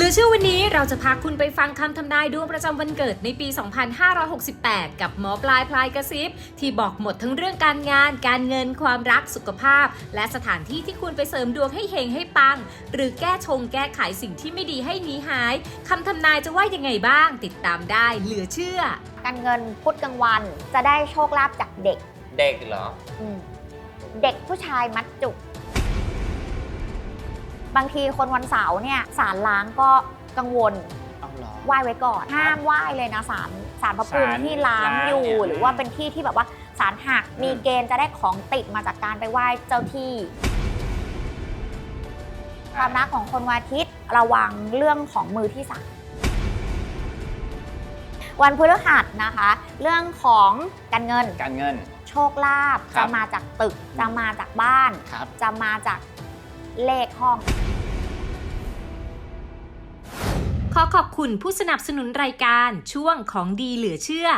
หรือเชื่อวันนี้เราจะพาคุณไปฟังคำทำนายดวงประจำวันเกิดในปี 2568 กับหมอปลายพลายกระซิบ ที่บอกหมดทั้งเรื่องการงาน การเงินความรักสุขภาพ และสถานที่ที่คุณไปเสริมดวงให้เฮงให้ปัง หรือแก้ชงแก้ไขสิ่งที่ไม่ดีให้หนีหายคำทำนายจะว่ายังไงบ้าง ติดตามได้เหลือเชื่อ การเงินพุธกลางวันจะได้โชคลาภจากเด็ก เด็กเหรออืมเด็กผู้ชายมัดจุก บางทีคนวันเสาร์เนี่ยสารล้างก็กังวลเอาเหรอ ไหว้ไว้ก่อน ห้ามไหว้เลยนะสารสารพระภูมิศาลที่ล้างอยู่ ล้างเนี่ยหรือว่าเป็นที่ที่แบบว่าสารหักอืม มีเกณฑ์จะได้ของติดมาจากการไปไหว้เจ้าที่ ความรักของคนวันอาทิตย์ระวังเรื่องของมือที่สามวันพฤหัสนะคะ เรื่องของการเงินการเงิน โชคลาภครัจะบ มาจากตึกจะมาจากบ้าน ครับ จะมาจาก เลขห้อง ขอขอบคุณผู้สนับสนุนรายการช่วงของดีเหลือเชื่อ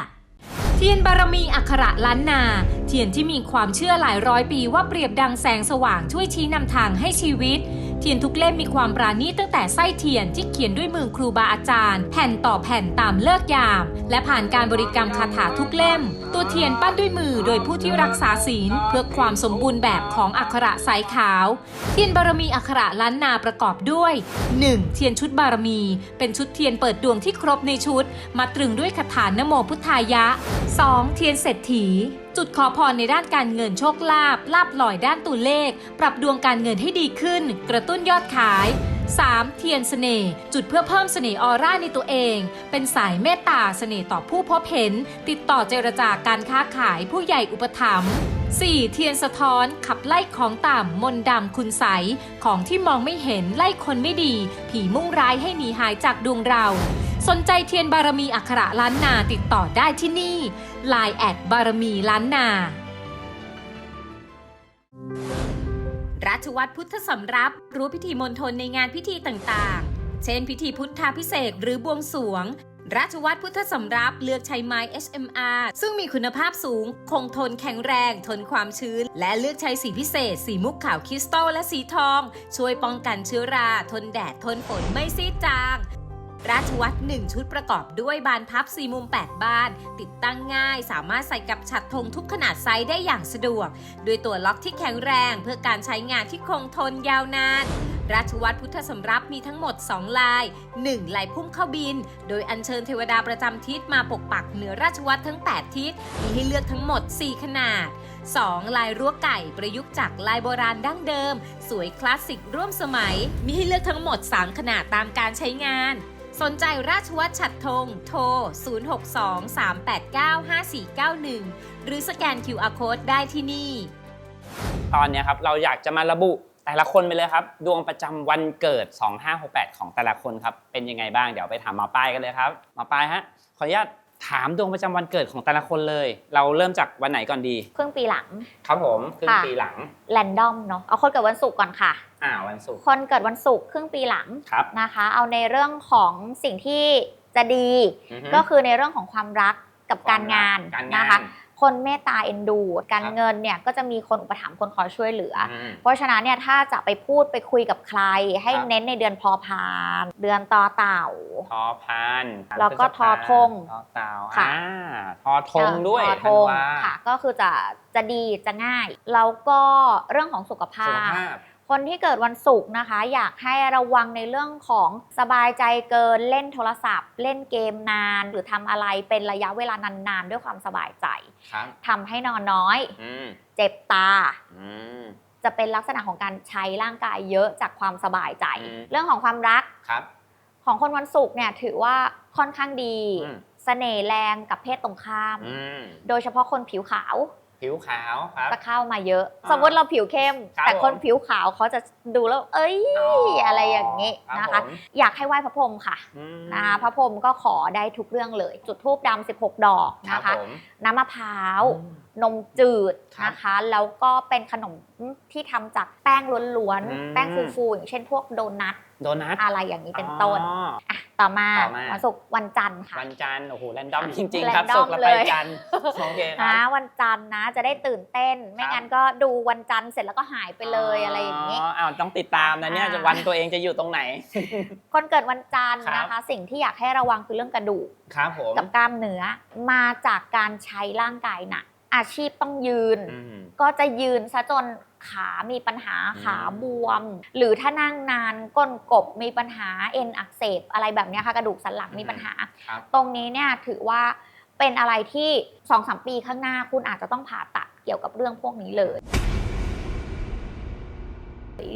เทียนบารมีอักขระล้านนา เทียนที่มีความเชื่อหลายร้อยปีว่าเปรียบดังแสงสว่างช่วยชี้นำทางให้ชีวิต เทียนทุกเล่มมีความปราณีตตั้งแต่ไส้เทียนที่เขียนด้วยมือครูบาอาจารย์ แผ่นต่อแผ่นตามเลิกยาม และผ่านการบริกรรมคาถาทุกเล่ม ตัวเทียนปั้นด้วยมือโดยผู้ที่รักษาศีล เพื่อความสมบูรณ์แบบของอักขระสายขาว เทียนบารมีอักขระล้านนาประกอบด้วย 1. เทียนชุดบารมี เป็นชุดเทียนเปิดดวงที่ครบในชุด มาตรึงด้วยคาถานโมพุทธายะ 2. เทียนเศรษฐีจุดขอพรในด้านการเงินโชคลาภลาบลอยด้านตัวเลข ปรับดวงการเงินให้ดีขึ้น กระตุ้นยอดขาย 3. เทียนเสน่ห์จุดเพื่อเพิ่มเสน่ห์ออร่าในตัวเอง เป็นสายเมตตาเสน่ห์ต่อผู้พบเห็น ติดต่อเจรจาการค้าขายผู้ใหญ่อุปถัมภ์ 4. เทียนสะท้อนขับไล่ของต่ำมนดำคุณใสของที่มองไม่เห็นไล่คนไม่ดี ผีมุ่งร้ายให้หนีหายจากดวงเรา สนใจเทียนบารมีอักขระล้านนาติดต่อได้ที่นี่ Line แอดบารมีล้านนาราชวัตรพุทธสำรับรู้พิธีมณฑลในงานพิธีต่างๆ เช่นพิธีพุทธาพิเศษหรือบวงสรวง ราชวัตรพุทธสำรับเลือกใช้ไม้ HMR ซึ่งมีคุณภาพสูง คงทนแข็งแรง ทนความชื้น และเลือกใช้สีพิเศษ สีมุกขาวคริสตัลและสีทอง ช่วยป้องกันเชื้อรา ทนแดด ทนฝนไม่ซีดจาง ราชวัตร1ชุดประกอบด้วยบานพับ4มุม 8 บาน ติดตั้งง่าย สามารถใส่กับฉัดธงทุกขนาดไซส์ได้อย่างสะดวก ด้วยตัวล็อกที่แข็งแรงเพื่อการใช้งานที่คงทนยาวนานราชวัตรพุทธสำรับมีทั้งหมด 2 ลาย 1 ลายพุ่มเข้าบิน โดยอัญเชิญเทวดาประจำทิศมาปกปักเหนือราชวัตรทั้ง 8 ทิศ มีให้เลือกทั้งหมด 4 ขนาด 2. ลายรั้วไก่ประยุกต์จากลายโบราณดั้งเดิม สวยคลาสสิกร่วมสมัย มีให้เลือกทั้งหมด 3 ขนาดตามการใช้งาน สนใจราชวัตรฉัดธงโทร 062-389-5491 หรือสแกน QR Code ได้ที่นี่ ตอนเนี้ยครับเราอยากจะมาระบุแต่ละคนไปเลยครับ ดวงประจำวันเกิด 2568 ของแต่ละคนครับ เป็นยังไงบ้างเดี๋ยวไปถามหมอป้ายกันเลยครับหมอป้ายฮะขออนุญาต ถามดวงประจำวันเกิดของแต่ละคนเลย เราเริ่มจากวันไหนก่อนดี ครึ่งปีหลัง ครับผมครึ่งค่ะ ปีหลังแรนดอมเนาะเอาคนเกิดวันศุกร์ก่อนค่ะ อ่าวันศุกร์คนเกิดวันศุกร์ครึ่งปีหลังครับนะคะ เอาในเรื่องของสิ่งที่จะดี อือฮึก็คือในเรื่องของความรักกับการงานการงานนะคะ คนเมตตาเอ็นดู การครับเงินเนี่ยก็จะมีคนอุปถัมภ์คนคอยช่วยเหลือออืมเพราะฉะนั้นเนี่ยถ้าจะไปพูดไปคุยกับใคร ให้ครับเน้นในเดือนพอพาน เดือนต่อเต่าทอพานแล้วก็ทอธงทอเต่าค่ะอ่าทอธงด้วยทอธธันงวาค่ะก็คือจะจะดีจะง่าย แล้วก็เรื่องของสุขภาสุขพภาพ คนที่เกิดวันศุกร์นะคะ อยากให้ระวังในเรื่องของสบายใจเกินเล่นโทรศัพท์ เล่นเกมนาน หรือทำอะไรเป็นระยะเวลานานๆ ด้วยความสบายใจครับทำให้นอนน้อย อืมเจ็บตา อืม จะเป็นลักษณะของการใช้ร่างกายเยอะจากความสบายใจ อืม เรื่องของความรักครับ ของคนวันศุกร์เนี่ยถือว่าค่อนข้างดี อืม เสน่ห์แรงกับเพศตรงข้าม อืม โดยเฉพาะคนผิวขาว ผิวขาวครับจะเข้ามาเยอะ อ่าสมมติเราผิวเข้ม ครับแต่คนผม ผิวขาวเขาจะดูแล้ว เอ้ย อะไรอย่างนี้รับนะคะผมอยากให้ไหว้พระพรหมค่ะอืมนะคะพระพรหมก็ขอได้ทุกเรื่องเลย จุดทูบดำ16 ดอกครับนะคะ ผมน้ำมะพร้าว อืม นมจืดครับนะคะ แล้วก็เป็นขนมที่ทำจากแป้งล้วนอืม ๆ แป้งฟูๆอย่างเช่นพวกโดนัท โดนัทอะไรอย่างนี้เป็นต้นอ๋อ อะต่อมาต่อมา วันศุกร์วันจันทร์ค่ะ วันจันทร์โอ้โหแรนดอมค่ะจริง ๆ ครับ random สุกร์แล้วเลไปยจันทร์โอเคครันะบวันจันทร์นะจะได้ตื่นเต้น ไม่งั้นก็ดูวันจันทร์เสร็จแล้วก็หายไปเลยอะไรอย่างนี้อ๋ออ้าวต้องติดตามนะเนี่ยอ่า จะวันตัวเองจะอยู่ตรงไหน คนเกิดวันจันทร์ครับ นะคะ สิ่งที่อยากให้ระวังคือเรื่องกระดูก ครับผมกับกล้ามเนื้อมาจากการใช้ร่างกายหนักอาชีพต้องยืน อืม ก็จะยืนซะจน ขา มีปัญหาอืมขาบวม หรือถ้านั่งนานก้นกบมีปัญหาเอ็นอักเสบอะไรแบบเนี้ยค่ะกระดูกสันหลังมีปัญหาครับตรงนี้เนี่ยถือว่าเป็นอะไรที่2อสปีข้างหน้าคุณอาจจะต้องผ่าตัดเกี่ยวกับเรื่องพวกนี้เลย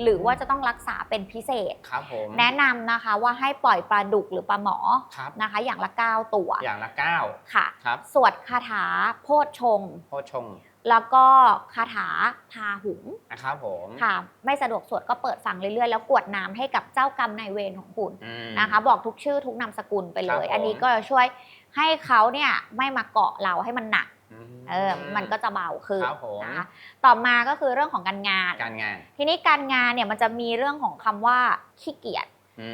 หรือว่าจะต้องรักษาเป็นพิเศษครับผมแนะนำนะคะว่าให้ปล่อยปลาดุกหรือปลาหมอครับนะคะ อย่างละ 9 ตัว อย่างละเก้าค่ะครับสวดคาถาโพชฌงค์โพชง แล้วก็คาถาพาหุงนะครับผมค่ะ ไม่สะดวกสวดก็เปิดฟังเรื่อยๆ แล้วกรวดน้ำให้กับเจ้ากรรมนายเวรของคุณอืมนะคะ บอกทุกชื่อทุกนามสกุลไปเลยครับผมอันนี้ก็จะช่วยให้เขาเนี่ยไม่มาเกาะเราให้มันหนักมเออ มันก็จะเบาขึ้นครับผมนะคะต่อมาก็คือเรื่องของการงาน การงาน ทีนี้การงานเนี่ยมันจะมีเรื่องของคำว่าขี้เกียจอื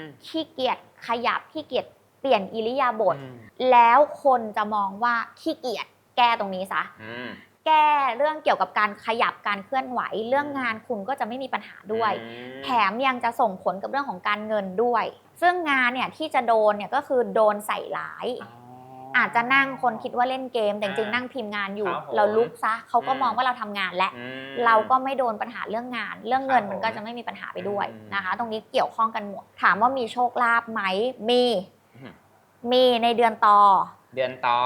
มขี้เกียจขยับขี้เกียจเปลี่ยนอิริยาบถอืมแล้วคนจะมองว่าขี้เกียจ แก้ตรงนี้ซะอืมแก้เรื่องเกี่ยวกับการขยับการเคลื่อนไหว เรื่องงานคุณก็จะไม่มีปัญหาด้วยอืมแถมยังจะส่งผลกับเรื่องของการเงินด้วย ซึ่งงานเนี่ยที่จะโดนเนี่ยก็คือโดนใส่ร้ายอ๋ออาจจะนั่งคนคิดว่าเล่นเกม แต่จริงๆอ่านั่งพิมพ์งานอยู่ครับผมเราลุกซะเขาก็อืมมองว่าเราทำงานแล้วอืมเราก็ไม่โดนปัญหาเรื่องงาน เรื่องเงินครับมันก็ผมจะไม่มีปัญหาไปด้วยอืมนะคะ ตรงนี้เกี่ยวข้องกันหมดถามว่ามีโชคลาภไหมมีอืมมีในเดือนตอเดือนต่อ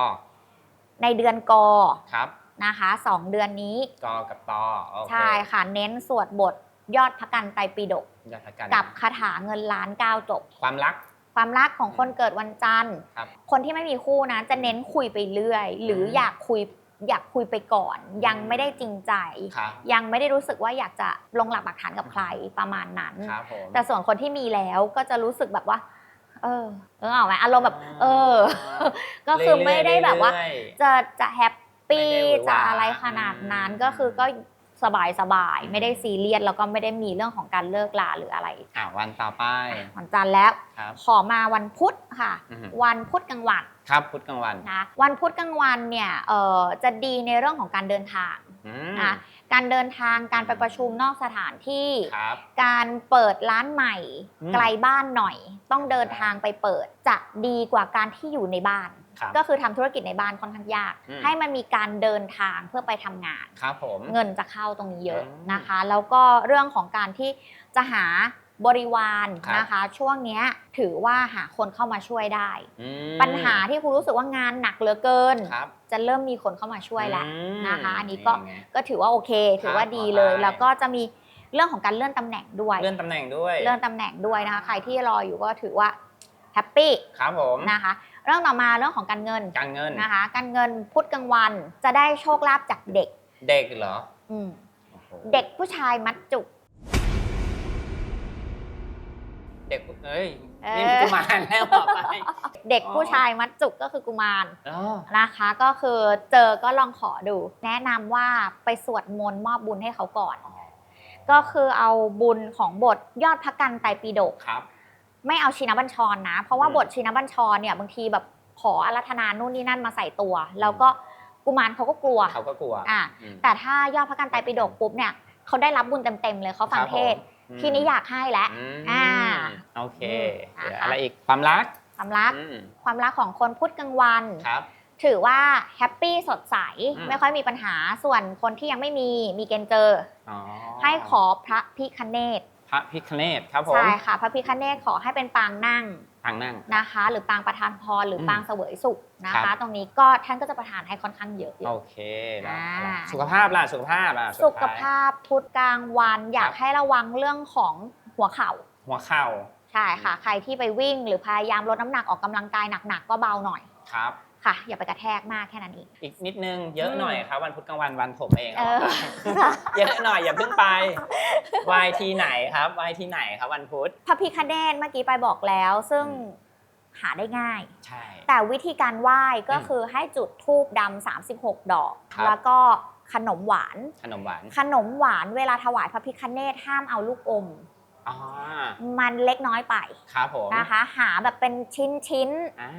ในเดือนกอครับนะคะสองเดือนนี้กอกับตอโอเคใช่ค่ะเน้นสวดบทยอดพระกันไตรปิฎกยอดพักกันกับคาถาเงินล้านเก้าจบ ความรัก ความรักของคนเกิดวันจันทร์ ครับ คนที่ไม่มีคู่นะ จะเน้นคุยไปเรื่อย หรืออม อยากคุยอยากคุยไปก่อน ยังไม่ได้จริงใจ ครับ ยังไม่ได้รู้สึกว่าอยากจะลงหลักปักฐานกับใครประมาณนั้น ครับผมแต่ส่วนคนที่มีแล้วก็จะรู้สึกแบบว่า เออเออเอาไหมอารมณ์แบบ เออ ก็คือไม่ได้แบบว่าเรื่อยจะจะแฮปปี้ไม่ได้หวือหวาจะอะไรขนาดนั้นอืมก็คือก็สบายสบายๆไม่ได้ซีเรียสแล้วก็ไม่ได้มีเรื่องของการเลิกลาหรืออะไรๆอ่าวันต่อไปวันจันทร์แล้วครับขอมาวันพุธค่ะอือฮึวันพุธกลางวันครับพุธกลางวันนะวันพุธกลางวันเนี่ยเอ่อจะดีในเรื่องของการเดินทางอืมนะ การเดินทางการไปประชุมนอกสถานที่ ครับ การเปิดร้านใหม่ อืม ไกลบ้านหน่อย ต้องเดินทางไปเปิดจะดีกว่าการที่อยู่ในบ้าน ครับ ก็คือทำธุรกิจในบ้านค่อนข้างยาก อืม ให้มันมีการเดินทางเพื่อไปทำงาน ครับผม เงินจะเข้าตรงนี้เยอะอืมนะคะ แล้วก็เรื่องของการที่จะหา บริวารครับ นะคะ ช่วงเนี้ยถือว่าหาคนเข้ามาช่วยได้ อืมปัญหาที่คุณรู้สึกว่างานหนักเหลือเกิน ครับจะเริ่มมีคนเข้ามาช่วยแล้ว อืมนะคะอันนี้ก็ ไง ก็ถือว่าโอเค ถือว่าดีเลยได้แล้วก็จะมีเรื่องของการเลื่อนตำแหน่งด้วย เลื่อนตำแหน่งด้วยเลื่อนตำแหน่งด้วยนะคะ ใครที่รออยู่ก็ถือว่าแฮปปี้ครับผมนะคะ เรื่องต่อมาเรื่องของการเงินการเงินนะคะ การเงินพุธกลางวันจะได้โชคลาภจากเด็กเด็กเหรออืมโอ้โหเด็กผู้ชายมัดจุก เด็กเอ้ยเออนี่กุมารแล้วต่อไปเด็กอ๋อผู้ชายมัดจุกก็คือกุมารอ๋อนะคะ ก็คือเจอก็ลองขอดู แนะนำว่าไปสวดมนต์มอบบุญให้เขาก่อน ก็คือเอาบุญของบทยอดพระกันไตรปิฎกครับ ไม่เอาชินบัญชรนะ เพราะว่าอืมบทชินบัญชรเนี่ยบางทีแบบขออารัธนานู่นนี่นั่นมาใส่ตัว แล้วก็กุมารเขาก็กลัวเขาก็กลัวอะอืมแต่ถ้ายอดพระกันไตรปิฎกปุ๊บเนี่ยเขาได้รับบุญเต็มๆเลยเขาฟังเทศน์ครับผม ทีนี้อยากให้แล้วมอ่า โอเคอืมเหลือนะคะอะไรอีกความรัก ความรักอืมความรักของคนพุธกลางวันครับถือว่าแฮปปี้สดใสอืมไม่ค่อยมีปัญหาส่วนคนที่ยังไม่มีมีเกณฑ์เจออ๋อให้ขอพระพิคเนตพ ระพิคเนตครับผมใช่ค่ะ พระพิคเนตขอให้เป็นปางนั่งทางนั่งนะคะ หรือปางประธานพรหรืออมปางเสวยสุขนะครัคะบตรงนี้ก็ท่านก็จะประทานให้ค่อนข้างเยอะเลยโอเคแล้วอ่าสุขภาพล่ะสุขภาพอะสุขท้ยภาพพุธกลางวันอยากครับให้ระวังเรื่องของหัวเข่า หัวเข่าใช่ค่ะ ใครที่ไปวิ่งหรือพยายามลดน้ำหนักออกกำลังกายหนักๆก็เบาหน่อยครับ ค่ะ อย่าไปกระแทกมากแค่นั้นเองอีกนิดนึงเยอะหน่อยครับวันพุธกลางวันวันผมเองเออเยอะหน่อยอย่าเพิ่งไปวายทีไหนครับวายทีไหนครับวันพุธพระพิคเนตเมื่อกี้ไปบอกแล้ว ซึ่งอืมหาได้ง่าย ใช่ แต่วิธีการไหว้ก็อืมคือให้จุดธูปดำ36 ดอกครับแล้วก็ขนมหวาน ขนมหวาน ขนมหวานเวลาถวายพระพิคเนตห้ามเอาลูกอมอ๋อมันเล็กน้อยไป ครับผม นะคะ หาแบบเป็นชิ้นชิ้นๆอ่า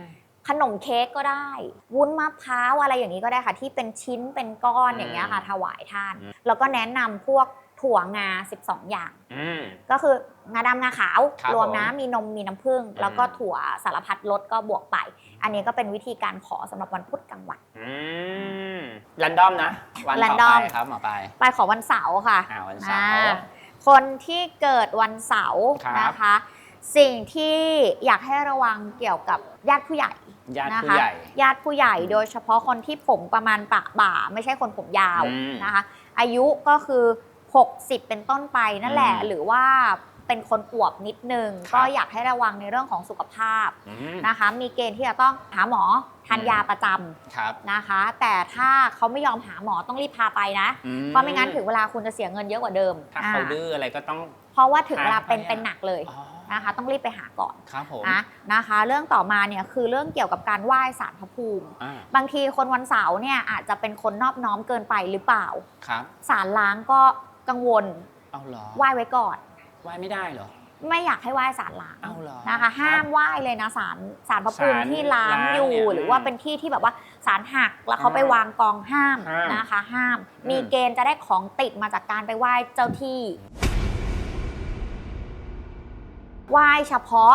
ขนมเค้กก็ได้ วุ้นมะพร้าวอะไรอย่างนี้ก็ได้ค่ะ ที่เป็นชิ้นเป็นก้อนอืมอย่างเงี้ยค่ะ ถวายท่านอืมแล้วก็แนะนำพวกถั่วงา 12 อย่าง อืม ก็คืองาดำงาขาวครับรวมผมนะมีนมมีน้ำผึ้งอืมแล้วก็ถั่วสารพัดรสก็บวกไป อันนี้ก็เป็นวิธีการขอสำหรับวันพุธกลางวัน อืมรันดอมนะ วันต่อ random ไปครับหมอปลายไปขอวันเสาร์ค่ะ อ่าวันเสาร์อ่าคนที่เกิดวันเสาร์ครับนะคะ สิ่งที่อยากให้ระวังเกี่ยวกับญาติผู้ใหญ่ญาตินะผู้คะใหญ่ญาติผู้ใหญ่โดยเฉพาะคนที่ผมประมาณปะบ่า ไม่ใช่คนผมยาวอืมนะคะ อายุก็คือ 60 เป็นต้นไปนั่นแหละ อืมหรือว่าเป็นคนอวบนิดนึง ครับ ก็อยากให้ระวังในเรื่องของสุขภาพอืม นะคะ มีเกณฑ์ที่จะต้องหาหมอทานอืม ยาประจำครับนะคะ แต่ถ้าเขาไม่ยอมหาหมอต้องรีบพาไปนะ อืเพราะไม่งั้นถึงเวลาคุณจะเสียเงินเยอะกว่าเดิมถ้าเขาอ่าดื้ออะไรก็ต้อง เพราะว่าถึงเวลาเป็นพาไปเป็นหนักเลย อ๋อ นะคะต้องรีบไปหาก่อนครับผมนะนะคะ เรื่องต่อมาเนี่ยคือเรื่องเกี่ยวกับการไหว้สารพระภูมิอ่าบางทีคนวันเสาร์เนี่ยอาจจะเป็นคนนอบน้อมเกินไปหรือเปล่าครับสารล้างก็กังวลเอาเหรอไหว้ไว้ก่อนไหว้ไม่ได้เหรอไม่อยากให้ไหว้สารล้างเอาเหรอนะคะ ห้ามไหว้เลยนะสารสารพระภูมิศาลที่ล้างอยู่ล้างเนี่ยหรือว่าเป็นที่ที่แบบว่าสารหักแล้วเขาไปวางกองห้ามห้ามนะคะ ห้ามอืมมีเกณฑ์จะได้ของติดมาจากการไปไหว้เจ้าที่ ไหว้เฉพาะ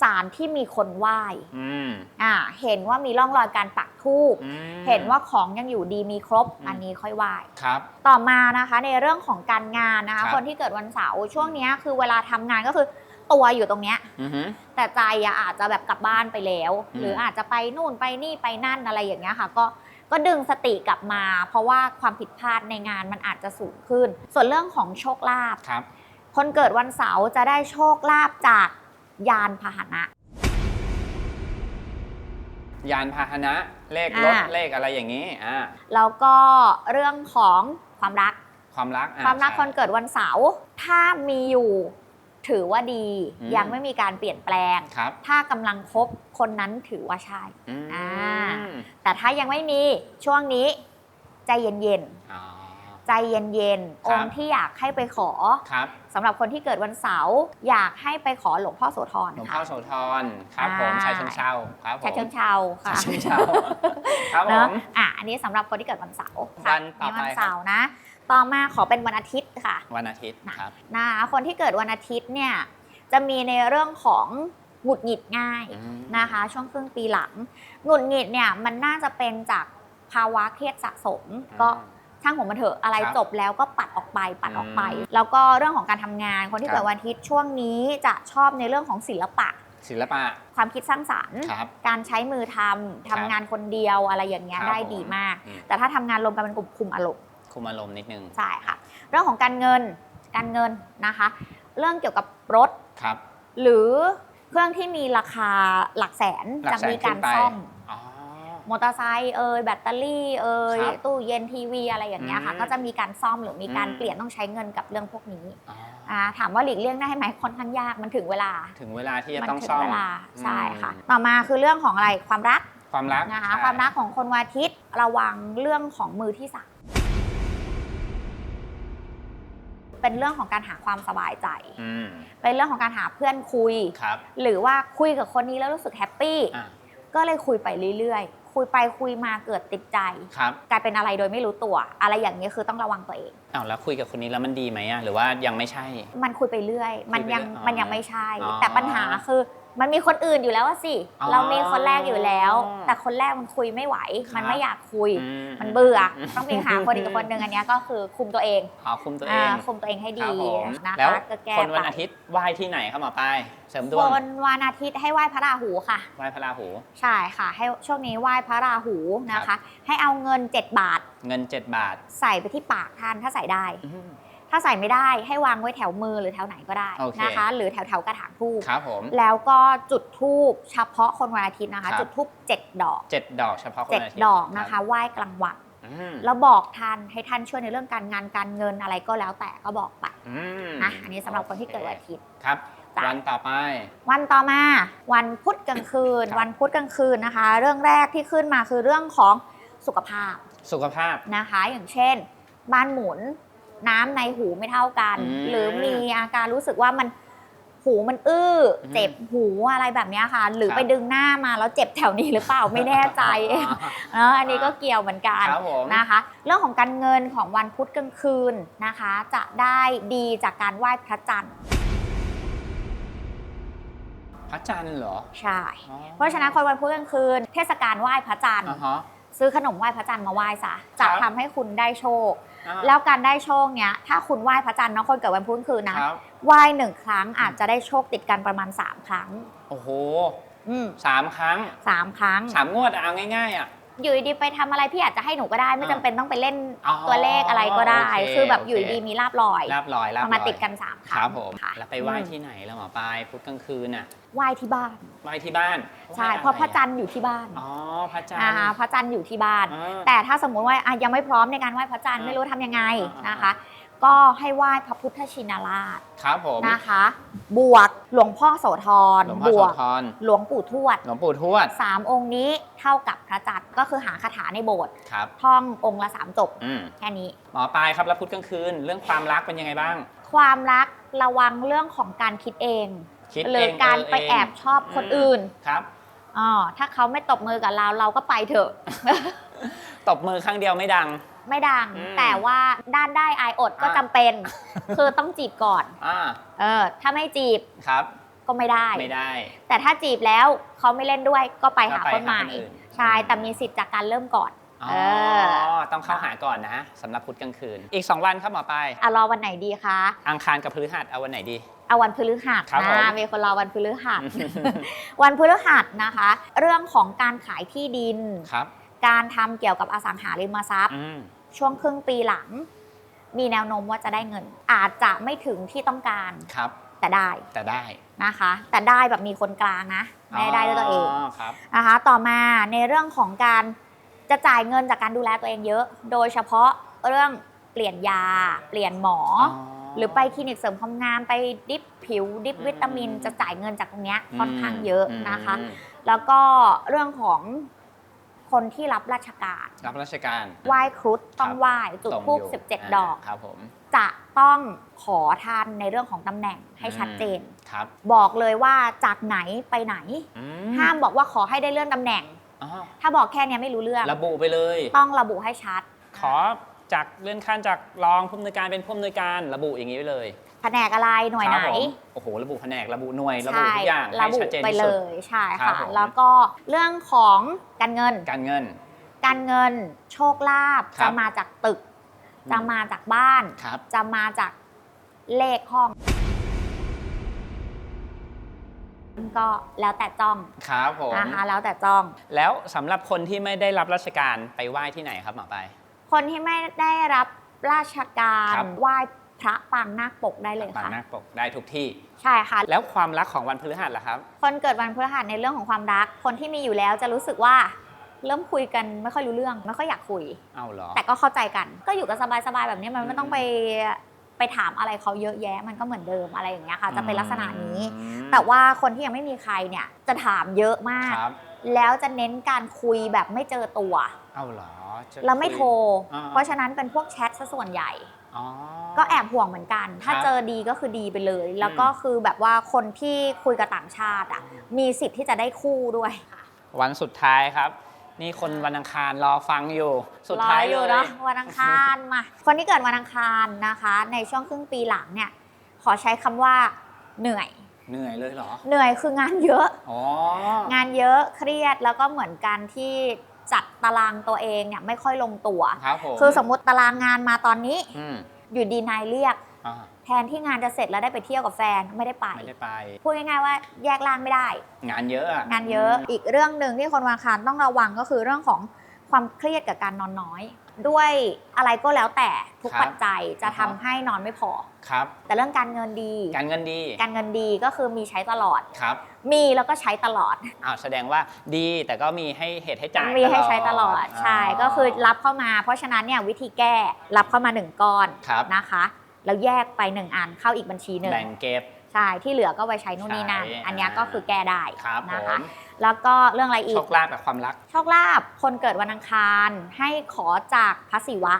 สารที่มีคนไหว้อืม อ่าเห็นว่ามีร่องรอยการปักธูปอืมเห็นว่าของยังอยู่ดีมีครบอืมอันนี้ค่อยไหว้ ครับ ต่อมานะคะในเรื่องของการงานนะครัคะ บ คนที่เกิดวันเสาร์ช่วงเนี้ยคือเวลาทำงานก็คือตัวอยู่ตรงเนี้ย อือฮึ แต่ใจอะอาจจะแบบกลับบ้านไปแล้ว อืม หรืออาจจะไปนู่นไปนี่ไปนั่นอะไรอย่างเงี้ยค่ะ ก็ก็ดึงสติกลับมา เพราะว่าความผิดพลาดในงานมันอาจจะสูงขึ้น ส่วนเรื่องของโชคลาภ ครับ คนเกิดวันเสาร์จะได้โชคลาภจากยานพาหนะ ยานพาหนะ เลขรถอ่า เลขอะไรอย่างนี้อ่าแล้วก็เรื่องของความรัก ความรักอ่ความรักใช่คนเกิดวันเสาร์ถ้ามีอยู่ถือว่าดีอืม ยังไม่มีการเปลี่ยนแปลง ครับถ้ากำลังคบคนนั้นถือว่าใช่ อืมอ่า แต่ถ้ายังไม่มีช่วงนี้ ใจเย็นอ๋อๆ ใจเย็นๆคอรับงค์ที่อยากให้ไปขอครับสำหรับคนที่เกิดวันเสาร์อยากให้ไปขอหลวงพ่อโสธรหลวงค่ะ พ่อโสธรครับผมอ่า ชายเชิงเชาครับผม ชาเชิงเชาค่ะชายเชิงเทราครับผเนอะมอะอันนี้สำหรับคนที่เกิดวันเสาร์ค่ะวันต่อไป วันเสาร์นะ ต่อมาขอเป็นวันอาทิตย์ค่ะ วันอาทิตย์ครับ นะคะคนที่เกิดวันอาทิตย์เนี่ยจะมีในเรื่องของหงุดหงิดง่ายอืมนะคะ ช่วงครึ่งปีหลังหงุดหงิดเนี่ยมันน่าจะเป็นจากภาวะเครียดสะสม ก็ ช่างผมมันเถอะอะไรครับจบแล้วก็ปัดออกไปปัดออกไป อืม แล้วก็เรื่องของการทำงานคนที่ครับเกิดวันอาทิตย์ช่วงนี้จะชอบในเรื่องของศิลปะ ศิลปะความคิดสร้างสรรค์ ครับ การใช้มือทำทำงานคนเดียวอะไรอย่างเงี้ยครับได้ผมดีมากอืม แต่ถ้าทำงานรวมกันเป็นกลุ่มคุมอารมณ์คุมอารมณ์นิดนึงใช่ค่ะ เรื่องของการเงินการเงินนะคะ เรื่องเกี่ยวกับรถ ครับ หรือเครื่องที่มีราคาหลักแสนหลัจะกแสนมีการขึ้นไป ซ่อมอ๋อ มอเตอร์ไซค์เอ่ยแบตเตอรี่เอ่ยครับตู้เย็นทีวีอะไรอย่างเงี้ยค่ะ อืมก็จะมีการซ่อมหรือมีการอืม เปลี่ยนต้องใช้เงินกับเรื่องพวกนี้อ๋ออ่าถามว่าหลีกเลี่ยงได้ไหมค่อนข้างยากมันถึงเวลา ถึงเวลาที่จะมัต้องถึซ่อมเวลาใช่ค่ะ อืมต่อมาคือเรื่องของอะไรความรักความรักนะคะใช่ความรักของคนวันอาทิตย์ระวังเรื่องของมือที่สามเป็นเรื่องของการหาความสบายใจ อืมเป็นเรื่องของการหาเพื่อนคุย ครับหรือว่าคุยกับคนนี้แล้วรู้สึกแฮปปี้ อะ ก็เลยคุยไปเรื่อยๆ คุยไปคุยมาเกิดติดใจ ครับกลายเป็นอะไรโดยไม่รู้ตัว อะไรอย่างนี้ยคือต้องระวังตัวเอง อ้าวแล้วคุยกับคนนี้แล้วมันดีไหมอะหรือว่ายังไม่ใช่ มันคุยไปเรื่อย มันยังคุยไปเรื่อยมันยังไม่ใช่ อ๋อ แต่ปัญหาคือ มันมีคนอื่นอยู่แล้วอะสิ อ๋อเรามีคนแรกอยู่แล้วอ๋อแต่คนแรกมันคุยไม่ไหวครับมันไม่อยากคุย อืมันเบื่อมต้องไปหาคนอีกคนหนึ่งอันเนี้ยก็คือคุมตัวเองอ๋อคุมตัวเออ่างคุมตัวเองให้คดีรับผมนะแล้วคะก็แก้คนวันไปอาทิตย์ไหว้ที่ไหนครับหมอปลายเสริมดวคงนวันอาทิตย์ให้ไหว้พระราหูค่ะ ไหว้พระราหู ใช่ค่ะ ให้ช่วงนี้ไหว้พระราหูนะคะให้เอาเงิน 7 บาทเงิน 7 บาทใส่ไปที่ปากทานถ้าใส่ได้ อืม ถ้าใส่ไม่ได้ให้วางไว้แถวมือหรือแถวไหนก็ได้โอเคนะคะ หรือแถวแถวๆกระถางทูบครับผมแล้วก็จุดทูบเฉพาะคนวันอาทิตย์นะคะครับจุดทูบ7ดอกเจ็ดดอกเฉพาะคนเจ็ดอาทิตย์ดอกนะรัคะบไหว้กลางวันอืมแล้วบอกท่านให้ท่านช่วยในเรื่องการงานการเงินอะไรก็แล้วแต่ก็บอกไปอืมอะอันนี้สำหรับคนที่เกิดวันอาทิตย์ครับจ้ะวันต่อไป วันต่อมา วันพุธกลางคืนครับวันพุธกลางคืนนะคะ เรื่องแรกที่ขึ้นมาคือเรื่องของสุขภาพ สุขภาพนะคะ อย่างเช่น บ้านหมุน น้ำในหูไม่เท่ากัน อืม หรือมีอาการรู้สึกว่ามันหูมันอื้ออมเจ็บหูอะไรแบบเนี้ยค่ะ หรือครับ ไปดึงหน้ามาแล้วเจ็บแถวนี้หรือเปล่าไม่แน่ใจเอออันนี้ก็เกี่ยวเหมือนกัน ครับผม นะคะ เรื่องของการเงินของวันพุธกลางคืนนะคะ จะได้ดีจากการไหว้พระจันทร์พระจันทร์เหรอใช่ อ๋อเพราะฉะนั้นคนวันพุธกลางคืน เทศกาลไหว้พระจันทร์ อ่าฮะ ซื้อขนมไหว้พระจันทร์มาไหว้ซะจะครับ ทำให้คุณได้โชค อ่าแล้วการได้โชคเนี้ยถ้าคุณไหว้พระจันทร์เน้องคนเกิดวันพุธกลางคืนนะ ครับ ไหว้หนึ่งครั้งอาจจะได้โชคติดกันประมาณ 3 ครั้ง โอ้โหอืมสามครั้งสามครั้ง สามงวดอะเอาง่ายๆอะ อยู่ดีๆไปทำอะไรพี่อาจจะให้หนูก็ได้ ไม่อ่าจำเป็นต้องไปเล่นอ๋อตัวเลขอะไรก็ได้ โอเคคือแบบโอเคอยู่ดีๆมีลาบลอยลาบลอยลาบลอยมาติดกันสามคครั้งรับผม ค่ะแล้วไปไหว้อืมที่ไหนแล้วหมอปลายพุธกลางคืนน่ะไหว้ที่บ้านไหว้ที่บ้านใช่ไหว้อไเพราะพระจันทร์อยู่ที่บ้านอ๋อพระจันทนะคะร์พระจันทร์อยู่ที่บ้าน อ่า แต่ถ้าสมมุติว่าอะยังไม่พร้อมในการไหว้พระจันทร์อ่าไม่รู้ทำยังไงอ่านนะคะ ก็ให้ไหว้พระพุทธชินราชครับผมนะคะ บวกหลวงพ่อโสธรหลวงบพ่อโสวกธรหลวงปู่ทวด หลวงปู่ทวดสามองค์นี้เท่ากับพระจันทร์ก็คือหาคาถาในโบสถ์ครับท่ององค์ละสามจบอืมแค่นี้หมอปลายครับแล้วพุธกลางคืน เรื่องความรักเป็นยังไงบ้าง ความรักระวังเรื่องของการคิดเองคิดหรือเงการเไปแอบชอบคนอื่นครับอ๋อถ้าเขาไม่ตบมือกับเราเราก็ไปเถอะ ตบมือครั้งเดียวไม่ดัง ไม่ดัง อืม แต่ว่าด้านได้อายอดก็อ่าจำเป็น คือต้องจีบก่อนอ่าเออถ้าไม่จีบครับ ก็ไม่ได้ ไม่ได้ แต่ถ้าจีบแล้วเขาไม่เล่นด้วยก็ไปหาก็ไปคนใหม่หาคนอื่น ใช่แต่มีสิทธิ์จากการเริ่มก่อน อ๋อ เออ ต้องเข้าหาก่อนนะสำหรับพุธกลางคืน อีก 2 วันครับหมอปลายอะรอวันไหนดีคะอังคารกับพฤหัสเอาวันไหนดี เอาวันพฤหัสครับผม นะมีคนรอวันพฤหัส วันพฤหัสนะคะ เรื่องของการขายที่ดิน ครับ การทำเกี่ยวกับอสังหาริมทรัพย์ อืม ช่วงครึ่งปีหลัง มีแนวโน้มว่าจะได้เงิน อาจจะไม่ถึงที่ต้องการครับ แต่ได้แต่ได้นะคะ แต่ได้แบบมีคนกลางนะไม่ได้ได้ด้วยตัวเองอ๋อครับ นะคะต่อมาในเรื่องของการจะจ่ายเงินจากการดูแลตัวเองเยอะ โดยเฉพาะเรื่องเปลี่ยนยา เปลี่ยนหมออหรือไปคลินิกเสริมความงามไปดิฟผิว ดิฟวิตามินจะจ่ายเงินจากตรงเนี้ยค่อนข้างเยอะนะคะอืมแล้วก็เรื่องของ คนที่รับราชการ รับราชการ ไหว้ครุฑต้องไหว้จุดตรงทูบอยู่17 ดอกาครับผมจะต้องขอท่านในเรื่องของตำแหน่งให้ชัดเจน ครับ บอกเลยว่าจากไหนไปไหน อืห้ามบอกว่าขอให้ได้เลื่อนตำแหน่ง อ๋อถ้าบอกแค่เนี้ยไม่รู้เรื่อง ระบุไปเลย ต้องระบุให้ชัด ขอจากเลื่อนขั้นจากรองผู้อำนวยการเป็นผู้อำนวยการระบุอย่างนี้ไว้เลย แผนกอะไรหน่วยไหน ครับผมโอ้โห ระบุแผนกระบุหน่วย ระบุใช่ทุกอย่างระให้บุชัดเจนไปที่เลสุด ยใช่ครับค่ะผม แล้วก็เรื่องของการเงิน การเงิน การเงินโชคลาภครัจะบ มาจากตึกอืมจะมาจากบ้าน ครับ จะมาจากเลขห้อง ก็แล้วแต่จ้องครับผม นะคะแล้วแต่จ้อง แล้วสำหรับคนที่ไม่ได้รับราชการไปไหว้ที่ไหนครับหมอไปาย คนที่ไม่ได้รับราชการครับ ไหว้ พระปางนาคปกได้เลยปางค่ะ นาคปกได้ทุกที่ ใช่ค่ะ แล้วความรักของวันพฤหัสล่ะครับ คนเกิดวันพฤหัสในเรื่องของความรัก คนที่มีอยู่แล้วจะรู้สึกว่า เริ่มคุยกันไม่ค่อยรู้เรื่อง ไม่ค่อยอยากคุย เอาเหรอ แต่ก็เข้าใจกัน ก็อยู่กันสบายๆแบบนี้มันอืไม่มต้องไปไปถามอะไรเขาเยอะแยะ มันก็เหมือนเดิมอะไรอย่างเงี้ยค่ะ จะเป็นลักษณะนี้ อืมแต่ว่าคนที่ยังไม่มีใครเนี่ยจะถามเยอะมาก ครับ แล้วจะเน้นการคุยแบบไม่เจอตัว เอาเหรอจะแล้วไม่โทรอ่า เพราะฉะนั้นเป็นพวกแชทซะส่วนใหญ่อ๋อ ก็แอบห่วงเหมือนกัน ถ้าครับ เจอดีก็คือดีไปเลย แล้วก็คือแบบว่าคนที่คุยกับต่างชาติอะ มีสิทธิ์ที่จะได้คู่ด้วยค่ะวันสุดท้ายครับ นี่คนวันอังคารรอฟังอยู่ สุดท้ายรออยู่เลเนาะวันอังคารมา คนที่เกิดวันอังคารนะคะ ในช่วงครึ่งปีหลังเนี่ย ขอใช้คำว่าเหนื่อย เหนื่อยเลยเหรอ เหนื่อยคืองานเยอะ อ๋อ งานเยอะเครียดแล้วก็เหมือนกันที่ จัดตารางตัวเองเนี่ยไม่ค่อยลงตัว ครับผมคือสมมติตารางงานมาตอนนี้ อืมอยู่ดีนายเรียก อ่าแทนที่งานจะเสร็จแล้วได้ไปเที่ยวกับแฟนไม่ได้ไป ไม่ได้ไป พูดง่ายๆว่าแยกล่างไม่ได้ งานเยอะอะงานเยอะอีกเรื่องหนึ่งที่คนวันอังคารต้องระวังก็คือเรื่องของความเครียดกับการนอนน้อย ด้วยอะไรก็แล้วแต่ทุกปัจจัยจะทำให้นอนไม่พอ ครับ แต่เรื่องการเงินดี การเงินดี การเงินดีก็คือมีใช้ตลอด ครับ มีแล้วก็ใช้ตลอด อ้าวแสดงว่าดีแต่ก็มีให้เหตุให้จ่ายมีให้ใช้ตลอด ใช่ ก็คือรับรับเข้ามา เพราะฉะนั้นเนี่ยวิธีแก้รับเข้ามาหนึ่งก้อนครับนะคะ แล้วแยกไปหนึ่งอันเข้าอีกบัญชีหนึ่งแบ่งเก็บ ใช่ ที่เหลือก็ไปใช้นู่นนี่นั่นใช้อันเนี้ยอ่าก็คือแก้ได้ครับผนะคะมแล้วก็เรื่องอะไรอีโชกคลาภกับความรัก โชคลาภ คนเกิดวันอังคารให้ขอจากพระศิวะ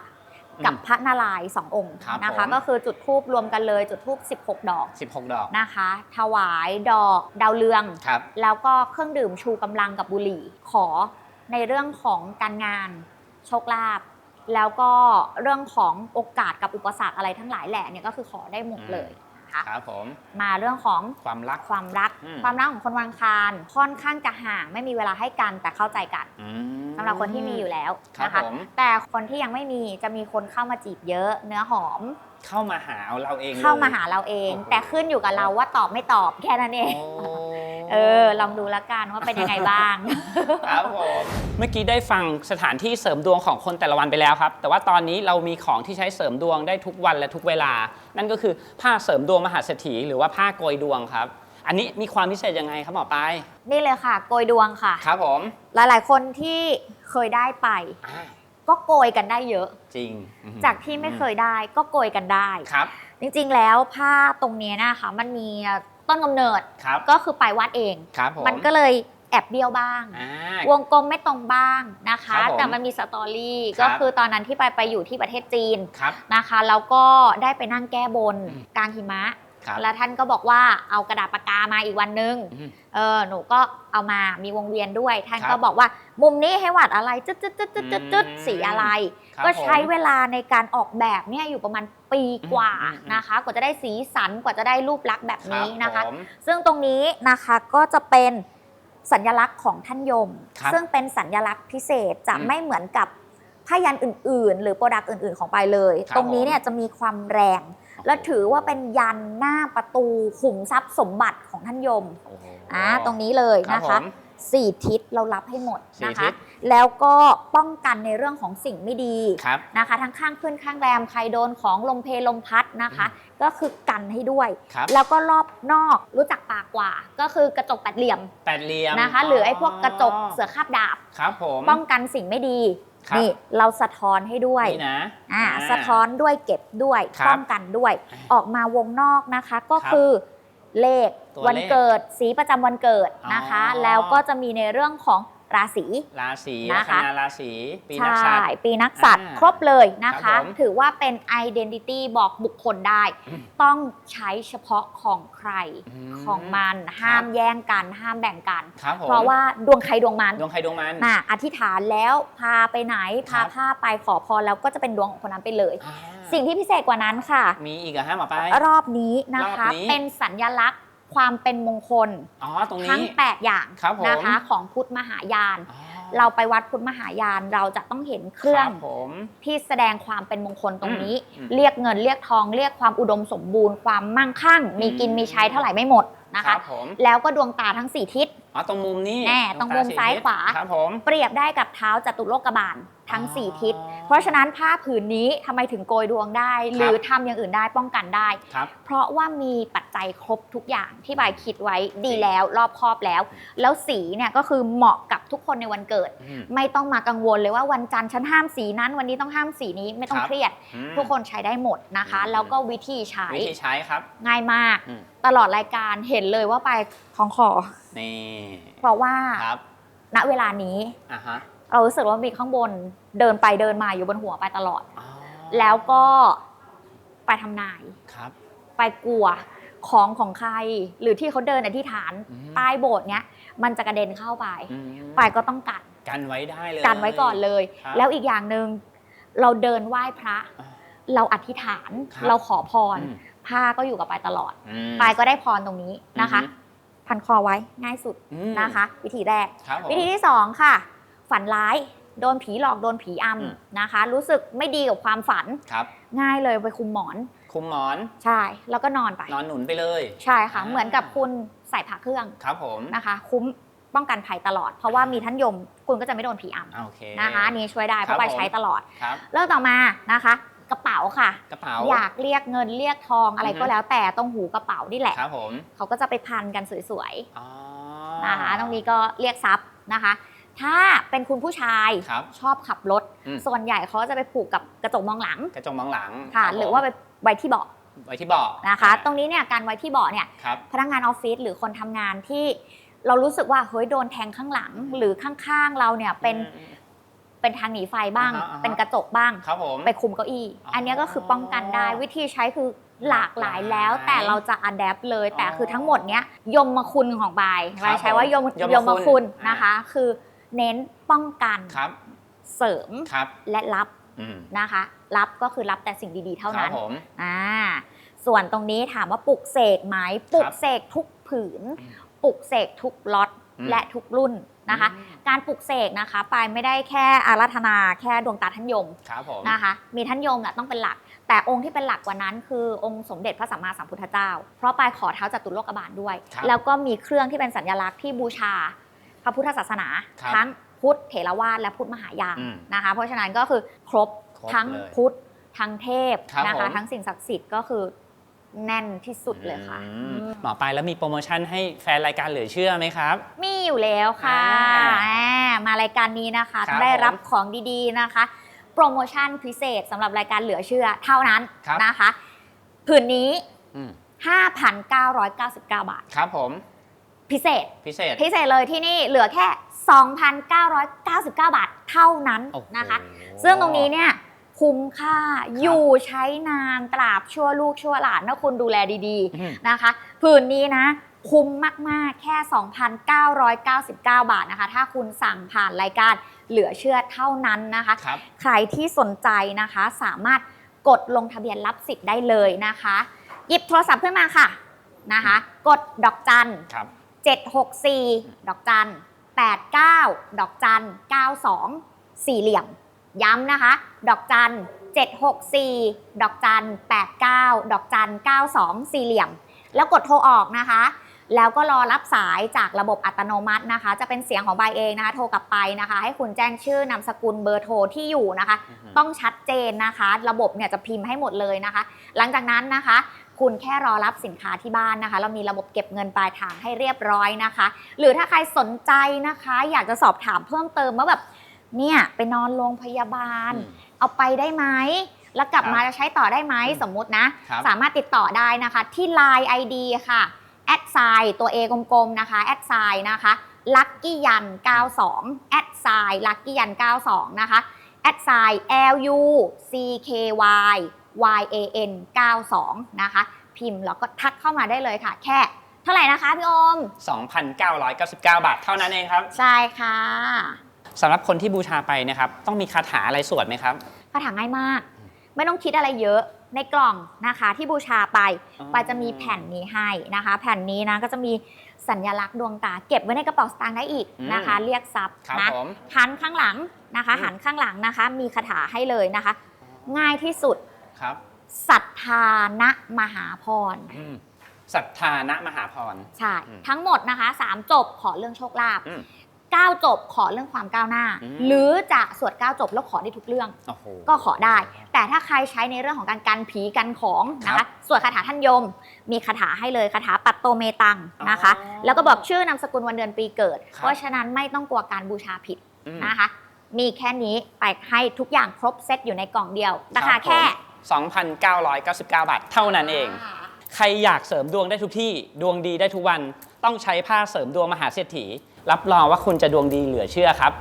กับพระนารายณ์สององค์ครับนะคะ ผม ก็คือจุดทูบรวมกันเลยจุดทูบ16 ดอก16 ดอกนะคะ ถวายดอกดาวเรือง ครับ แล้วก็เครื่องดื่มชูกำลังกับบุหรี่ ขอในเรื่องของการงานโชคลาภแล้วก็เรื่องของโอกาสกับอุปสรรคอะไรทั้งหลายแหละเนี่ยก็คือขอได้หมดเลยนะคะครับผมมาเรื่องของความรัก ความรัก อืม ความรักของคนวันอังคารค่อนข้างจะห่างไม่มีเวลาให้กันแต่เข้าใจกัน อืม สำหรับคนที่มีอยู่แล้วครับนะคะผม แต่คนที่ยังไม่มีจะมีคนเข้ามาจีบเยอะ เนื้อหอม เข้ามาหาเราเองลย เข้ามาหาเราเอง โอ้โห แต่ขึ้นอยู่กับเราว่าตอบไม่ตอบแค่นั้นเอง โอ้เออ ลองดูละกันว่าเป็นยังไงบ้าง ครับผมเมื่อกี้ได้ฟังสถานที่เสริมดวงของคนแต่ละวันไปแล้วครับ แต่ว่าตอนนี้เรามีของที่ใช้เสริมดวงได้ทุกวันและทุกเวลา นั่นก็คือผ้าเสริมดวงมหาเศรษฐีหรือว่าผ้าโกยดวงครับ อันนี้มีความพิเศษยังไงครับหมอปลายนี่เลยค่ะ โกยดวงค่ะ ครับผมหลายๆ คนที่เคยได้ไป อ่าก็โกยกันได้เยอะ จริงอืมจากที่ไม่เคยได้ก็โกยกันได้ ครับจริงๆแล้วผ้าตรงเนี้ยนะคะมันมีต้นกำเนิดครับก็คือไปวัดเอง ครับผมมันก็เลยแอบเบี้ยวบ้าง อ่า วงกลมไม่ตรงบ้างนะคะ ครับผมแต่มันมีสตอรี่ครับก็คือตอนนั้นที่ไปไปอยู่ที่ประเทศจีนครับ นะคะแล้วก็ได้ไปนั่งแก้บนอืม กลางหิมะ ครับแล้วท่านก็บอกว่าเอากระดาษปากกามาอีกวันนึงอืม เออหนูก็เอามามีวงเวียนด้วย ท่านครับก็บอกว่ามุมนี้ให้วาดอะไรจึ๊ดจึ๊ดจึ๊ดจึ๊ดจึ๊ดจึ๊ดอืม สีอะไร ครับก็ใช้ผม เวลาในการออกแบบเนี่ยอยู่ประมาณปีกว่าอืมอืม นะคะ กว่าจะได้สีสันกว่าจะได้รูปลักษณ์แบบนี้นะคะรับผม ซึ่งตรงนี้นะคะก็จะเป็นสัญลักษณ์ของท่านยม ครับซึ่งเป็นสัญลักษณ์พิเศษจะอืมไม่เหมือนกับผ้ายันอื่น ๆ หรือโปรดักต์อื่น ๆ ของไปายเลย ครับตรงนี้เนี่ยจะมีความแรง และถือว่าเป็นยันหน้าประตูขุมทรัพย์สมบัติของท่านยมโอ้โหอ่าตรงนี้เลยครับนะคะ ผมสี่ทิศเรารับให้หมดสี่นะทิคะศแล้วก็ป้องกันในเรื่องของสิ่งไม่ดีครับนะคะ ทั้งข้างขึ้นข้างแรมใครโดนของลมเพลลมพัดนะคะ ก็คือกันให้ด้วยครับแล้วก็รอบนอกรู้จักปากกว่า ก็คือกระจกแปดเหลี่ยมแปดเหลี่ยมนะคะ หรือไอ้พวกกระจกเสือคาบดาบครับผมป้องกันสิ่งไม่ดีครับนี่เราสะท้อนให้ด้วยนี่นะอ่าสะท้อนด้วยเก็บด้วยครับป้องกันด้วยอ่าออกมาวงนอกนะคะก็ครับคือ เลขตัววันเลขเกิด สีประจำวันเกิดนะคะ อ๋อ แล้วก็จะมีในเรื่องของราศี ราศีนะคะลัคนาราศีปีนักใช่ษัตริย์ ปีนักสัตว์อ่าครบเลยนะครัคะบผมถือว่าเป็น identity บอกบุคคลได้ อืมต้องใช้เฉพาะของใครอืมของมันห้ามแย่งกัน ห้ามแบ่งกัน ครับผมเพราะว่าดวงใครดวงมันดวงใครดวงมัน น่ะอธิษฐานแล้วพาไปไหน ครัพาบ ผ้าไปขอพรแล้วก็จะเป็นดวงของคนนั้นไปเลย อ่า สิ่งที่พิเศษกว่านั้นค่ะ มีอีกเหรอะฮะหมอปลาย รอบนี้นะคะรอบนี้ เป็นสัญลักษณ์ความเป็นมงคลอ๋อ ตรงนี้ ทั้ง 8 อย่างครับผม นะคะของพุทธมหายาน อ๋อเราไปวัดพุทธมหายานเราจะต้องเห็นเครื่อง บผม ที่แสดงความเป็นมงคลตรงนี้ อืมเรียกเงินเรียกทองเรียกความอุดมสมบูรณ์ความมั่งคั่ง มีกินอืม มีใช้เท่าไหร่ไม่หมดนะครัคะบผมแล้วก็ดวงตาทั้ง 4 ทิศ อ๋อตรงมุมนี้แน่ตรงมุมสี่ซ้ายทิศขวา ครับผม เปรียบได้กับเท้าจตุโลกบาลทั้งอ๋อ4ทิศ เพราะฉะนั้นผ้าผืนนี้ทำไมถึงโกยดวงได้ หรือทำอย่างอื่นได้ป้องกันได้ ครับ เพราะว่ามีปัจจัยครบทุกอย่างที่บายคิดไว้ดีแล้วรอบคอบแล้ว แล้วสีเนี่ยก็คือเหมาะกับทุกคนในวันเกิด อืม ไม่ต้องมากังวลเลยว่าวันจันทร์ฉันห้ามสีนั้น วันนี้ต้องห้ามสีนี้ไม่ต้องครับ เครียด อืม ทุกคนใช้ได้หมดนะคะ อืม แล้วก็วิธีใช้วิธีใช้ครับ ง่ายมาก อืม ตลอดรายการเห็นเลยว่าไปของขอ นี่เพราะว่าครับณเวลานี้อะฮะ เรารู้สึกว่ามีข้างบนเดินไปเดินมาอยู่บนหัวไปตลอด อ๋อแล้วก็ไปทำนาย ครับ ไปกลัวของของใคร หรือที่เขาเดินอธิษฐานอืม ใต้โบสถ์เนี้ยมันจะกระเด็นเข้าไปอืมไปก็ต้องกันกันไว้ได้เลย กันไว้ก่อนเลย ครับแล้วอีกอย่างหนึ่งเราเดินไหว้พระ อ่าเราอธิษฐาน ครับ เราขอพรอืมผ้าก็อยู่กับปายตลอด อืมปายก็ได้พรตรงนี้นะคะ อือฮึ พันคอไว้ง่ายสุดอืมนะคะ วิธีแรก ครับผมวิธีที่สองค่ะ ฝันร้าย โดนผีหลอกโดนผีออืมำนะคะ รู้สึกไม่ดีกับความฝันครับ ง่ายเลยไปคุมหมอน คุมหมอนใช่ แล้วก็นอนไป นอนหนุนไปเลย ใช่ค่ะอ่าเหมือนกับคุณใส่ผ้าเครื่องครับผมนะคะ คุ้มป้องกันภัยตลอด เพราะว่ามีท่านยมคุณก็จะไม่โดนผีออ่าโอเคำนะคะอันนี้ช่วยได้เพครัราะบไปผมใช้ตลอดครับเรื่องต่อมานะคะกระเป๋าค่ะกระเป๋าอยากเรียกเงินเรียกทองอะไรอือฮึก็แล้วแต่ตรงหูกระเป๋านี่แหละครับผมเขาก็จะไปพันกันสวยอ๋อๆนะคะตรงนี้ก็เรียกทรัพย์นะคะ ถ้าเป็นคุณผู้ชายครับชอบขับรถ อืม ส่วนใหญ่เขาจะไปผูกกับกระจกมองหลังกระจกมองหลังค่ะ บผมหรือว่าไปไว้ที่เบาะไว้ที่เบาะนะคะ ตรงนี้เนี่ยการไว้ที่เบาะเนี่ย ครับ พนักงานออฟฟิศหรือคนทำงานที่เรารู้สึกว่าเฮ้ยโดนแทงข้างหลัง หรือข้างๆเราเนี่ยเป็นเป็นทางหนีไฟบ้าง อ่าฮะอ่าฮะเป็นกระจกบ้าง ครับผม ไปคุมเก้าอี้ อ๋ออัอันเนี้ยก็คือป้องกันได้วิธีใช้คือหลากหลายแล้วหลากหลายแต่เราจะอัดแอปเลย แต่อ๋อคือทั้งหมดเนี้ยยมมาคุณของบายครับบายใช้ว่ายมยมยมมาคุณอ่านนะคะ คือ เน้นป้องกันครับเสริมครับและรับอืมนะคะ รับก็คือรับแต่สิ่งดีๆ เท่าครันั้บนผมอ่าส่วนตรงนี้ถามว่าปลุกเสกไหมปลุกเสกทุกผืนอืมปลุกเสกทุกล็อตอืมและทุกรุ่นนะคะอืมการปลุกเสกนะคะปายไม่ได้แค่อารัธนาแค่ดวงตาท่านยมครับผมนะคะ มีท่านยมแหละต้องเป็นหลัก แต่องค์ที่เป็นหลักกว่านั้น คือองค์สมเด็จพระสัมมาสัมพุทธเจ้า เพราะปายขอเท้าจตุโลกบาลด้วยครับแล้วก็มีเครื่องที่เป็นสัญลักษณ์ที่บูชาพ ระพุทธศาสนา ครับทั้งพุทธเถรวาทและพุทธมหายานอืมนะคะ เพราะฉะนั้นก็คือครบครบทั้งเลยพุทธทั้งเทพครับนะคะ ผม ทั้งสิ่งศักดิ์สิทธิ์ก็คือแน่นที่สุดเลยค่ะอืมอืมหมอปลายแล้วมีโปรโมชั่นให้แฟนรายการเหลือเชื่อไหมครับ มีอยู่แล้วค่ะอ่าอ่ามารายการนี้นะคะครับได้รับผมของดีๆนะคะ โปรโมชั่นพิเศษสำหรับรายการเหลือเชื่อเท่านั้นครับ นะคะ ผืนนี้ อืม5,999 บาท ครับผม พิเศษ พิเศษ พิเศษเลยที่นี่เหลือแค่ 2,999 บาทเท่านั้นโอ้โหนะคะ ซึ่งตรงนี้เนี่ยคุ้มค่าอยู่ใช้นานตราบชั่วลูกชั่วหลานถ้าคุณดูแลดีอืมๆนะคะผืนนี้นะ คุ้มมากๆแค่ 2,999 บาทนะคะ ถ้าคุณสั่งผ่านรายการเหลือเชื่อเท่านั้นนะคะครับใครที่สนใจนะคะสามารถกดลงทะเบียนรับสิทธิ์ได้เลยนะคะ หยิบโทรศัพท์ขึ้นมาค่ะนะคะ กดดอกจันครับ 764 ดอกจัน 89 ดอกจัน 92 สี่เหลี่ยม ย้ำนะคะ ดอกจัน 764 ดอกจัน 89 ดอกจัน 92 สี่เหลี่ยม แล้วกดโทรออกนะคะ แล้วก็รอรับสายจากระบบอัตโนมัตินะคะ จะเป็นเสียงของใบเองนะคะ โทรกลับไปนะคะ ให้คุณแจ้งชื่อนามสกุลเบอร์โทรที่อยู่นะคะ ต้องชัดเจนนะคะ ระบบเนี่ยจะพิมพ์ให้หมดเลยนะคะ หลังจากนั้นนะคะ คุณแค่รอรับสินค้าที่บ้านนะคะ เรามีระบบเก็บเงินปลายทางให้เรียบร้อยนะคะ หรือถ้าใครสนใจนะคะ อยากจะสอบถามเพิ่มเติมว่าแบบเนี่ยไปนอนโรงพยาบาลอืมเอาไปได้ไหมแล้วกลับครับมาจะใช้ต่อได้ไหมอืมสมมุตินะครับสามารถติดต่อได้นะคะ ที่ Line ID ค่ะแอดไซตัว A กลมๆนะคะแอดไซนะคะลัคกี้ยัน 92แอดไซลัคกี้ยัน 92 นะคะแอดไซ L U C K Y Y A N 92นะคะ พิมพ์แล้วก็ทักเข้ามาได้เลยค่ะ แค่เท่าไหร่นะคะพี่โอม 2,999 บาทเท่านั้นเองครับใช่ค่ะสำหรับคนที่บูชาไปนะครับต้องมีคาถาอะไรสวดไหมครับ คาถาง่ายมาก ไม่ต้องคิดอะไรเยอะในกล่องนะคะที่บูชาไปอ๋อ ปายจะมีแผ่นนี้ให้นะคะ แผ่นนี้นะก็จะมีสัญลักษณ์ดวงตา เก็บไว้ในกระเป๋าสตางค์ได้อีกนะคะ เรียกทรัพย์ครับนะ ผม หันข้างหลังนะคะ อืม หันข้างหลังนะคะ มีคาถาให้เลยนะคะ ง่ายที่สุด ครับศรัทธานะมหาพรอืมศรัทธานะมหาพร ใช่อืมทั้งหมดนะคะสามจบขอเรื่องโชคลาภอืมเก้าจบขอเรื่องความก้าวหน้า อืม หรือจะสวดเก้าจบแล้วขอได้ทุกเรื่อง โอ้โห ก็ขอได้ แต่ถ้าใครใช้ในเรื่องของการกันผีกันของนะครัคะบสวดคาถาท่านยม มีคาถาให้เลยคาถาปัตโตเมตังนะคะ อ๋อแล้วก็บอกชื่อนามสกุลวันเดือนปีเกิด ครับ เพราะฉะนั้นไม่ต้องกลัวการบูชาผิดอืม นะคะ มีแค่นี้ไปให้ทุกอย่างครบเซตอยู่ในกล่องเดียวราคารับแค่ผม 2,999 บาท เท่านั้นเอง ใครอยากเสริมดวงได้ทุกที่ ดวงดีได้ทุกวัน ต้องใช้ผ้าเสริมดวงมหาเศรษฐี รับรองว่าคุณจะดวงดีเหลือเชื่อครับ